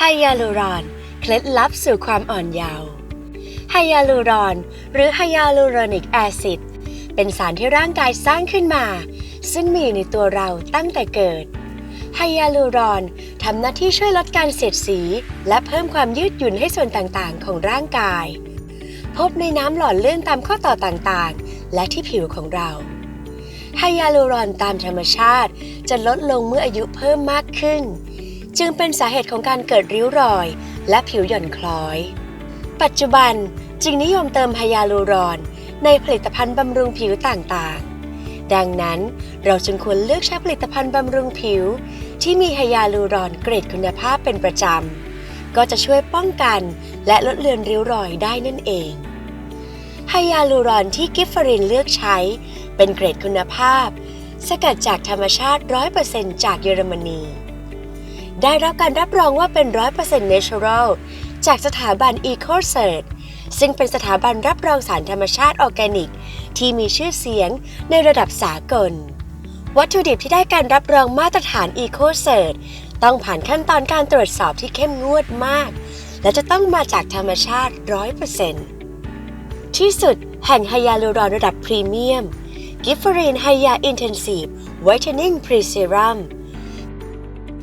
ไฮยาลูรอน เคล็ดลับสู่ความอ่อนเยาว์ไฮยาลูรอน หรือไฮยาลูรอนิกแอซิดเป็นสารที่ร่างกายสร้างขึ้นมา ซึ่งมีอยู่ในตัวเราตั้งแต่เกิดไฮยาลูรอนทำหน้าที่ช่วยลดการเสียดสี และเพิ่มความยืดหยุ่นให้ส่วนต่างๆ ของร่างกาย พบในน้ำหล่อเลื่อนตามข้อต่อต่างๆ และที่ผิวของเราไฮยาลูรอนตามธรรมชาติจะลดลงเมื่ออายุเพิ่มมากขึ้น จึงเป็นสาเหตุของการเกิดริ้วรอย และผิวหย่อนคล้อย ปัจจุบันจึงนิยมเติมไฮยาลูรอนในผลิตภัณฑ์บำรุงผิวต่างๆ ดังนั้นเราจึงควรเลือกใช้ผลิตภัณฑ์บำรุงผิว ที่มีไฮยาลูรอนเกรดคุณภาพเป็นประจำ ก็จะช่วยป้องกันและลดเลือนริ้วรอยได้นั่นเองไฮยาลูรอนที่กิฟฟรินเลือกใช้เป็นเกรดคุณภาพ สกัดจากธรรมชาติ 100%จากเยอรมนี ได้รับการรับรองว่าเป็น 100% natural จากสถาบัน EcoCert ซึ่งเป็นสถาบันรับรองสารธรรมชาติออร์แกนิก ที่มีชื่อเสียงในระดับสากล วัตถุดิบที่ได้การรับรองมาตรฐาน EcoCert ต้องผ่านขั้นตอนการตรวจสอบที่เข้มงวดมาก และจะต้องมาจากธรรมชาติ 100%ที่สุดแห่งไฮยาลูรอนระดับพรีเมียมกิฟเฟอรีนไฮยาอินเทนซีฟไวท์เทนนิ่งพรีเซรัม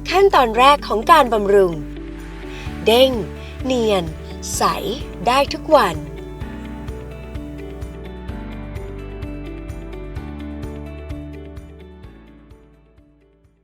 ขั้นตอนแรกของการบำรุง เด้ง เนียน ใส ได้ทุกวัน